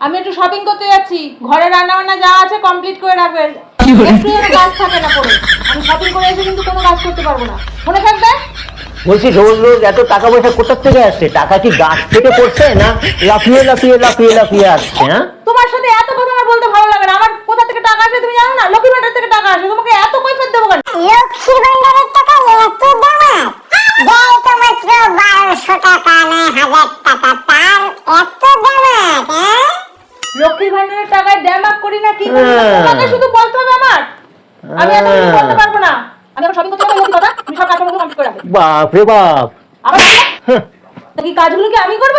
আমি একটু শপিং করতে যাচ্ছি। ঘরে রান্না বান্না যা আছে কমপ্লিট করে রাখবেন একটু যেন কাজ থাকে না পরে আমি শপিং করে এসে কিন্তু কোনো কাজ করতে পারব না। মনে থাকবে? বলছি রোজ রোজ এত টাকা পয়সা কোথা থেকে আসছে? টাকা কি গাছ থেকে পড়ছে না লাফিয়ে লাফিয়ে লাফিয়ে লাফিয়ে আসছে হ্যাঁ? তোমার সাথে এত কথা আমার বলতে ভালো লাগে না। আমার কোথা থেকে টাকা আসে তুমি জানো না? লক্ষ্মী ভান্ডার থেকে টাকা আসে। তোমাকে এত কৈফিয়ত দেবো কেন? লক্ষ্মী ভান্ডারের টাকা এত দামাত দেয় তো মাত্র বারোশো টাকা নয় হাজার টাকা তার লক্ষ্মী ভান্ডারের টাকায় ড্যাম আপ করি না কি করি? না, হ্যাঁ। তোমাকে শুধু বলতে হবে আমার। আমি এত কিছু করতে পারব না। আমি এখন শপিং করতে যাব লক্ষ্মী কথা? তুমি সব কাজগুলো কমপ্লিট করে রাখবে? বাপ রে বাপ। আবার হ্যাঁ, তা কি কাজগুলো কি আমি করব?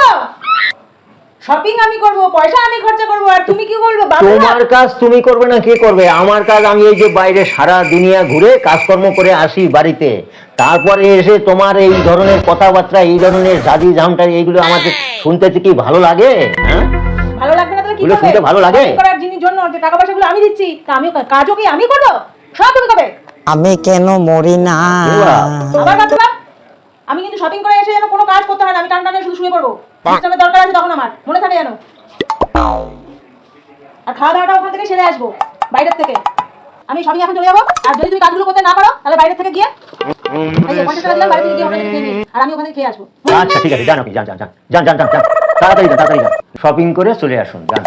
শপিং আমি করব পয়সা আমি খরচা করব আর তুমি কি করবে বাবা তোমার কাজ তুমি করবে না কে করবে? আমার কাজ আমি এই যে বাইরে সারা দুনিয়া ঘুরে কাজকর্ম করে আসি বাড়িতে। তারপরে এসে তোমার এই ধরনের কথাবার্তা এই ধরনের জাদি ঝামটা এইগুলো আমাকে শুনতে কি ভালো লাগে? হ্যাঁ? করবে শুনতে ভালো লাগে? করার জিনিস জন্য যে টাকা পয়সাগুলো আমি দিচ্ছি তা আমি কাজও কি আমি করব? সব তুমি করবে। আমি কেন মরি না? আবার বাদ দাও। আমি কিন্তু শপিং করে এসে যেন কোনো কাজ করতে হয় না আমি টান টানে শুধু শুয়ে পড়ব। দরকার আছে তখন আমার মনে থাকে যেন। আর খাওয়া দাওয়াটা ওখান থেকে সেরে আসব বাইরের থেকে। আমি সবই এখন চলে যাব আর যদি তুমি কাজগুলো করতে না পারো তাহলে বাইরে থেকে গিয়ে। আর আমি ওখানে খেয়ে আসব। আচ্ছা ঠিক আছে আপনি যান যান যান যান যান যান যান তাড়াতাড়ি যান তাড়াতাড়ি যান শপিং করে চলে আসুন যান।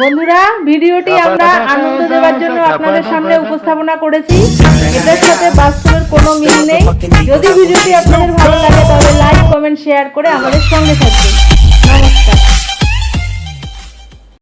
বন্ধুরা ভিডিওটি আমরা আনন্দ দেওয়ার জন্য আপনাদের সামনে উপস্থাপনা করেছি। এটার সাথে বাস্তবের কোনো মিল নেই। যদি ভিডিওটি আপনাদের ভালো লাগে তাহলে লাইক কমেন্ট শেয়ার করে আমাদের সঙ্গে থাকবেন। নমস্কার।